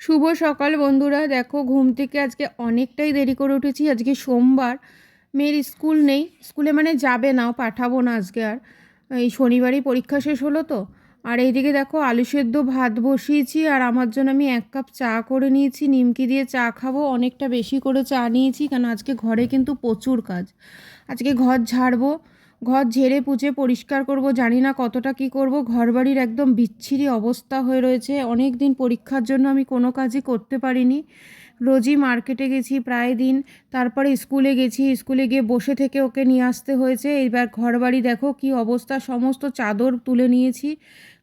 শুভ সকাল বন্ধুরা। দেখো, ঘুম থেকে আজকে অনেকটাই দেরি করে উঠেছি। আজকে সোমবার, মেয়ের স্কুল নেই। স্কুলে মানে যাবে না পাঠাবো না আজকে আর। এই শনিবারই পরীক্ষা শেষ হলো তো। আর এইদিকে দেখো, আলু সেদ্ধ ভাত বসিয়েছি আর আমার জন্য আমি এক কাপ চা করে নিয়েছি। নিমকি দিয়ে চা খাব, অনেকটা বেশি করে চা নিয়েছি। কারণ আজকে ঘরে কিন্তু প্রচুর কাজ। আজকে ঘর ঝাড়বো ঘর ঝেড়ে পুচে পরিষ্কার করব, জানি না কতটা কি করব। ঘরবাড়ির একদম বিচ্ছিরি অবস্থা হয়ে রয়েছে। অনেক দিন পরীক্ষার জন্য আমি কোনো কাজই করতে পারিনি। রোজই মার্কেটে গেছি প্রায় দিন, তারপরে স্কুলে গেছি। স্কুলে গিয়ে বসে থেকে ওকে নিয়ে আসতে হয়েছে। এইবার ঘরবাড়ি দেখো কি অবস্থা, সমস্ত চাদর তুলে নিয়েছি।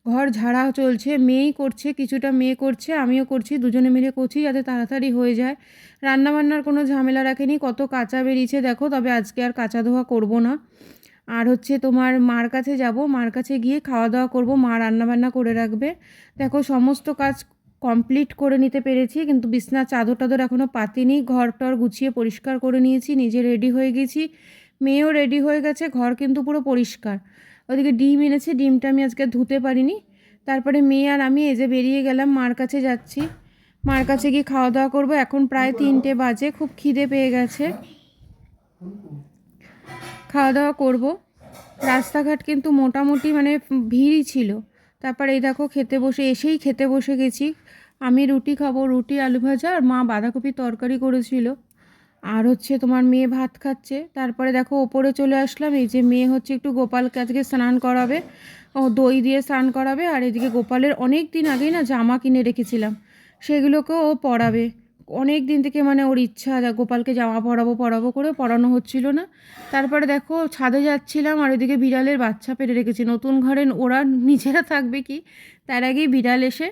ঘর ঝাড়া চলছে, মেয়েই করছে, কিছুটা মেয়ে করছে, আমিও করছি, দুজনে মিলে করছি যাতে তাড়াতাড়ি হয়ে যায়। রান্নাবান্নার কোনো ঝামেলা রাখেনি, কত কাঁচা বেরিয়েছে দেখো, তবে আজকে আর কাঁচা ধোয়া করব না। আর হচ্ছে তোমার মার কাছে যাব, মার কাছে গিয়ে খাওয়া দাওয়া করব, মা রান্নাবান্না করে রাখবে। দেখো সমস্ত কাজ কমপ্লিট করে নিতে পেরেছি, কিন্তু বিছনার চাদর টাদর এখনও পাতিনি ঘর টর গুছিয়ে পরিষ্কার করে নিয়েছি, নিজে রেডি হয়ে গেছি। মেয়েও রেডি হয়ে গেছে, ঘর কিন্তু পুরো পরিষ্কার। ওদিকে ডিম এনেছে, ডিমটা আমি আজকে ধুতে পারিনি। তারপরে মেয়ে আর আমি এই যে বেরিয়ে গেলাম, মার কাছে যাচ্ছি। মার কাছে গিয়ে খাওয়া দাওয়া করব। এখন প্রায় তিনটে বাজে, খুব খিদে পেয়ে গেছে। খাওয়া দাওয়া করব। রাস্তাঘাট কিন্তু মোটামুটি মানে ভিড়ই ছিল। তারপর এই দেখো খেতে বসে, এসেই খেতে বসে গেছি। আমি রুটি খাব, রুটি, আলু ভাজা আর মা বাঁধাকপি তরকারি করেছিল। আর হচ্ছে তোমার মেয়ে ভাত খাচ্ছে। তারপরে দেখো ওপরে চলে আসলাম, এই যে মেয়ে হচ্ছে একটু গোপালকে আজকে স্নান করাবে। ও দই দিয়ে স্নান করাবে আর এদিকে গোপালের অনেক দিন আগেই না জামা কিনে রেখেছিলাম, সেগুলোকেও ও পরাবে। অনেক দিন থেকে মানে ওর ইচ্ছা গোপালকে জামা পরাবো পরাবো করে পরানো হচ্ছিল না। তারপরে দেখো ছাদে যাচ্ছিলাম আর ওইদিকে বিড়ালের বাচ্চা পেরে রেখেছি। নতুন ঘরে ওরা নিজেরা থাকবে কি? তার আগেই বিড়াল এসে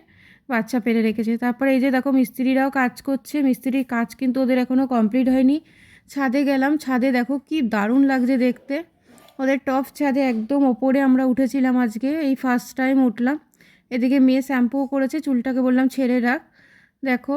বাচ্চা পেরে রেখেছে। তারপরে এই যে দেখো মিস্ত্রিরাও কাজ করছে, মিস্ত্রির কাজ কিন্তু ওদের এখনও কমপ্লিট হয়নি। ছাদে গেলাম, ছাদে দেখো কি দারুণ লাগছে দেখতে। ওদের টপ ছাদে একদম ওপরে আমরা উঠেছিলাম আজকে, এই ফার্স্ট টাইম উঠলাম। এদিকে মেয়ে শ্যাম্পুও করেছে, চুলটাকে বললাম ছেড়ে রাখ। দেখো